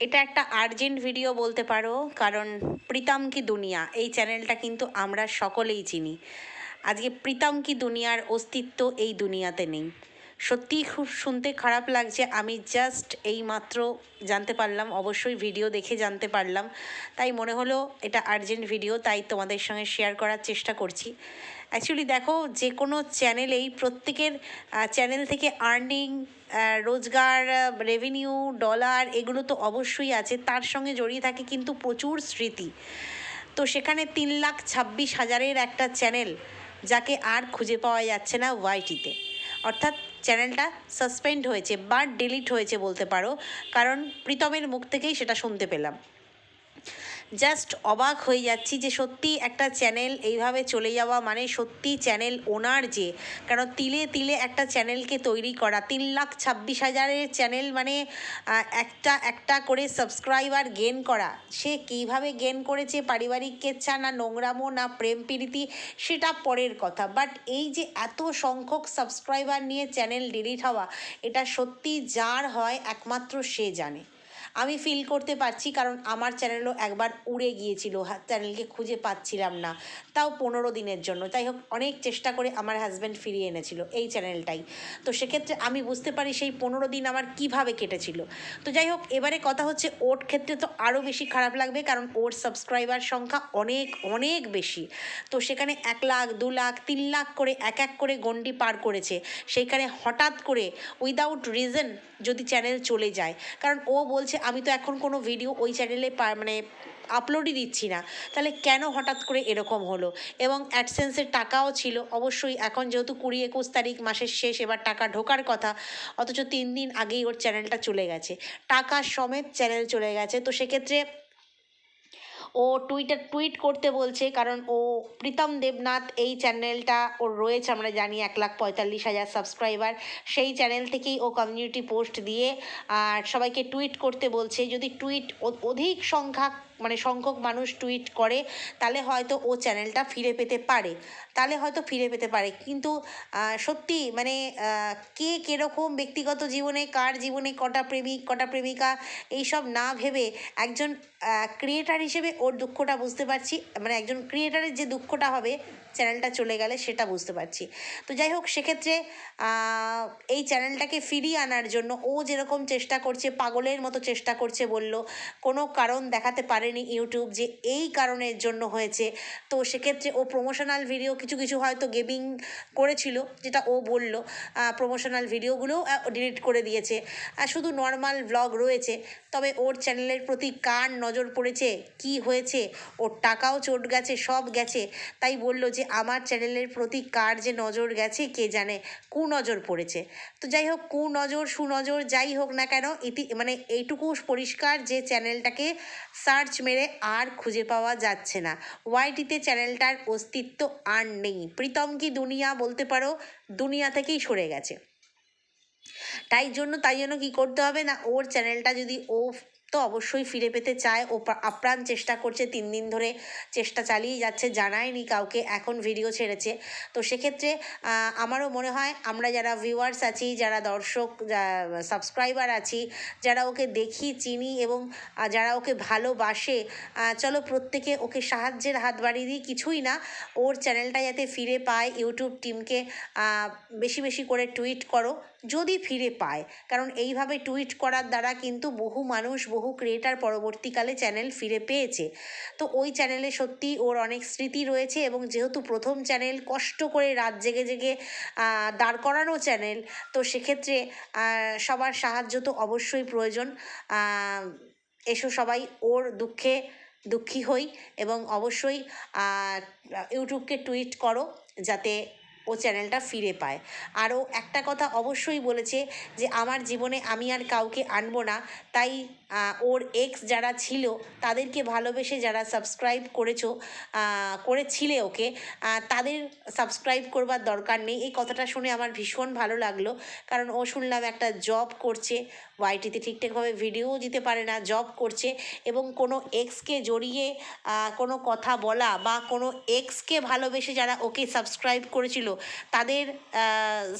এটা একটা urgent video বলতে পারো, কারণ প্রীতম কি দুনিয়া? এই চ্যানেলটা কিন্তু আমরা সকলেই চিনি। আজকে প্রীতম কি দুনিয়ার অস্তিত্ব এই দুনিয়াতে নেই। সত্যিই খুব শুনতে খারাপ লাগছে। আমি জাস্ট এই মাত্র জানতে পারলাম, অবশ্যই ভিডিও দেখে জানতে পারলাম। তাই মনে হলো এটা আর্জেন্ট ভিডিও তাই তোমাদের সঙ্গে শেয়ার করার চেষ্টা করছি। অ্যাকচুয়ালি দেখো, যে কোনো চ্যানেলেই প্রত্যেকের চ্যানেল থেকে আর্নিং রোজগার রেভিনিউ ডলার এগুলো তো অবশ্যই আছে। তার সঙ্গে জড়িয়ে থাকে কিন্তু প্রচুর স্মৃতি। তো সেখানে তিন লাখ ছাব্বিশ হাজারের একটা চ্যানেল যাকে আর খুঁজে পাওয়া যাচ্ছে না ওয়াইটিতে অর্থাৎ চ্যানেলটা সাসপেন্ড হয়েছে বা ডিলিট হয়েছে বলতে পারো। কারণ প্রীতমের মুখ থেকেই সেটা শুনতে পেলাম। জাস্ট অবাক হয়ে যাচ্ছি যে সত্যি একটা চ্যানেল এইভাবে চলে যাওয়া মানে সত্যি চ্যানেল ওনার যে। কারণ তিলে তিলে একটা চ্যানেলকে তৈরি করা, তিন লাখ ছাব্বিশ হাজারের চ্যানেল মানে একটা একটা করে সাবস্ক্রাইবার গেন করা। সে কীভাবে গেন করেছে, পারিবারিক কেচ্ছা, না নোংরামো, না প্রেম প্রীতি, সেটা পরের কথা। বাট এই যে এত সংখ্যক সাবস্ক্রাইবার নিয়ে চ্যানেল ডিলিট হওয়া, এটা সত্যি যার হয় একমাত্র সে জানে। আমি ফিল করতে পারছি কারণ আমার চ্যানেলও একবার উড়ে গিয়েছিল চ্যানেলকে খুঁজে পাচ্ছিলাম না। তাও পনেরো দিনের জন্য। যাই হোক, অনেক চেষ্টা করে আমার হাজব্যান্ড ফিরিয়ে এনেছিল এই চ্যানেলটাই তো সেক্ষেত্রে আমি বুঝতে পারি সেই পনেরো দিন আমার কীভাবে কেটেছিল। তো যাই হোক, এবারে কথা হচ্ছে ওর ক্ষেত্রে তো আরও বেশি খারাপ লাগবে কারণ ওর সাবস্ক্রাইবার সংখ্যা অনেক অনেক বেশি। তো সেখানে এক লাখ, দু লাখ, তিন লাখ করে এক এক করে গণ্ডি পার করেছে। সেইখানে হঠাৎ করে উইদাউট রিজন যদি চ্যানেল চলে যায়। কারণ ও বলছে আমি তো এখন কোনো ভিডিও ওই চ্যানেলে মানে আপলোডই দিচ্ছি না। তাহলে কেন হঠাৎ করে এরকম হলো? এবং অ্যাডসেন্সের টাকাও ছিল। অবশ্যই এখন যেহেতু কুড়ি একুশ তারিখ, মাসের শেষ, এবার টাকা ঢোকার কথা, অথচ তিন দিন আগেই ওর চ্যানেলটা চলে গেছে। টাকা সমেত চ্যানেল চলে গেছে। তো সেক্ষেত্রে ও টুইটার টুইট করতে বলছে, কারণ ও প্রীতম দেবনাথ এই চ্যানেলটা ওর রয়েছে, আমরা জানি এক লাখ পঁয়তাল্লিশ হাজার সাবস্ক্রাইবার সেই চ্যানেল থেকেই ও কমিউনিটি পোস্ট দিয়ে, আর সবাইকে টুইট করতে বলছে। যদি টুইট অধিক সংখ্যা মানে সংখ্যক মানুষ টুইট করে, তাহলে হয়তো ও চ্যানেলটা ফিরে পেতে পারে। তাহলে হয়তো ফিরে পেতে পারে। কিন্তু সত্যি মানে কে কীরকম ব্যক্তিগত জীবনে, কার জীবনে কটা প্রেমিক, কটা প্রেমিকা, এইসব না ভেবে একজন ক্রিয়েটার হিসেবে ওর দুঃখটা বুঝতে পারছি। মানে একজন ক্রিয়েটারের যে দুঃখটা হবে চ্যানেলটা চলে গেলে সেটা বুঝতে পারছি। তো যাই হোক, সেক্ষেত্রে এই চ্যানেলটাকে ফিরিয়ে আনার জন্য ও যেরকম চেষ্টা করছে, পাগলের মতো চেষ্টা করছে বলল, কোনো কারণ দেখাতে পারেনি ইউটিউব যে এই কারণের জন্য হয়েছে। তো সেক্ষেত্রে ও প্রমোশনাল ভিডিও কিছু কিছু হয়তো গেমিং করেছিল, যেটা ও বলল প্রমোশনাল ভিডিওগুলোও ডিলিট করে দিয়েছে। আর শুধু নর্মাল ব্লগ রয়েছে, তবে ওর চ্যানেলের প্রতি কার নজর পড়েছে, কি হয়েছে, ওর টাকাও চোট গেছে, সব গেছে। তাই বলল যে আমার চ্যানেলের প্রতি কার যে নজর গেছে, কে জানে কু নজর পড়েছে। তো যাই হোক, কু নজর সুনজর যাই হোক না কেন, ইতি মানে এইটুকু পরিষ্কার যে চ্যানেলটাকে সার্চ মেরে আর খুঁজে পাওয়া যাচ্ছে না। ওয়াইটিতে চ্যানেলটার অস্তিত্ব আর নেই। প্রীতম কি দুনিয়া বলতে পারো? দুনিয়া থেকেই সরে গেছে। তাই জন্য তাই জন্য কী করতে হবে না? ওর চ্যানেলটা যদি ও তো অবশ্যই ফিরে পেতে চায়। ও আপ্রাণ চেষ্টা করছে, তিন দিন ধরে চেষ্টা চালিয়ে যাচ্ছে, জানায়নি কাউকে, এখন ভিডিও ছেড়েছে। তো সেক্ষেত্রে আমারও মনে হয়, আমরা যারা ভিউয়ার্স আছি, যারা দর্শক সাবস্ক্রাইবার আছি, যারা ওকে দেখি, চিনি এবং যারা ওকে ভালোবাসে চলো প্রত্যেকে ওকে সাহায্যের হাত বাড়িয়ে দিই। কিছুই না, ওর চ্যানেলটা যাতে ফিরে পায়, ইউটিউব টিমকে বেশি বেশি করে টুইট করো। যদি ফিরে পায়। কারণ এইভাবে টুইট করার দ্বারা কিন্তু বহু মানুষ, বহু ক্রিয়েটার পরবর্তীকালে চ্যানেল ফিরে পেয়েছে। তো ওই চ্যানেলে সত্যি ওর অনেক স্মৃতি রয়েছে এবং যেহেতু প্রথম চ্যানেল কষ্ট করে রাত জেগে জেগে দাঁড় করানো চ্যানেল, তো সেক্ষেত্রে সবার সাহায্য তো অবশ্যই প্রয়োজন। এসো সবাই ওর দুঃখে দুঃখী হই এবং অবশ্যই ইউটিউবকে টুইট করো যাতে ও চ্যানেলটা ফিরে পায়। আরও একটা কথা অবশ্যই বলেছে যে, আমার জীবনে আমি আর কাউকে আনব না। তাই ওর এক্স যারা ছিল, তাদেরকে ভালোবেসে যারা সাবস্ক্রাইব করেছ করেছিলে ওকে তাদের সাবস্ক্রাইব করবার দরকার নেই। এই কথাটা শুনে আমার ভীষণ ভালো লাগল। কারণ ও শুনলাম একটা জব করছে ওয়াইটিতে ঠিকঠাকভাবে ভিডিওও দিতে পারে না জব করছে এবং কোনো এক্সকে জড়িয়ে কোনো কথা বলা বা কোনো এক্সকে ভালোবেসে যারা ওকে সাবস্ক্রাইব করেছিল তাদের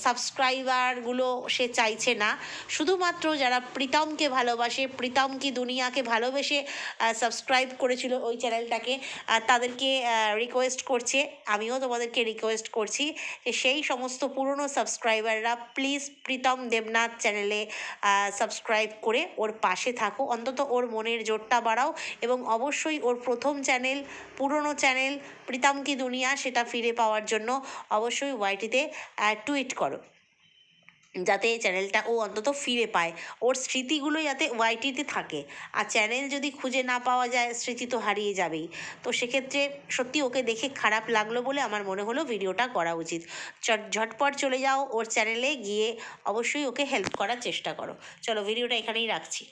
সাবস্ক্রাইবারগুলো সে চাইছে না। শুধুমাত্র যারা প্রীতমকে ভালোবাসে, প্রীতম কি দুনিয়াকে ভালোবেসে সাবস্ক্রাইব করেছিল ওই চ্যানেলটাকে তাদেরকে রিকোয়েস্ট করছে। আমিও তোমাদেরকে রিকোয়েস্ট করছি যে সেই সমস্ত পুরনো সাবস্ক্রাইবাররা প্লিজ প্রীতম দেবনাথ চ্যানেলে সাবস্ক্রাইব করে ওর পাশে থাকো। অন্তত ওর মনের জোরটা বাড়াও এবং অবশ্যই ওর প্রথম চ্যানেল পুরনো চ্যানেল প্রীতম কি দুনিয়া সেটা ফিরে পাওয়ার জন্য অবশ্যই ওয়াইটিতে টুইট করো। যাতে চ্যানেলটা ও অন্তত ফিরে পায়। ওর স্মৃতিগুলো যাতে ওয়াইটিতে থাকে। আর চ্যানেল যদি খুঁজে না পাওয়া যায়, স্মৃতি তো হারিয়ে যাবেই। তো সেক্ষেত্রে সত্যি ওকে দেখে খারাপ লাগল বলে আমার মনে হলো ভিডিওটা করা উচিত। ঝটপট চলে যাও ওর চ্যানেলে গিয়ে অবশ্যই ওকে হেল্প করার চেষ্টা করো। চলো, ভিডিওটা এখানেই রাখছি।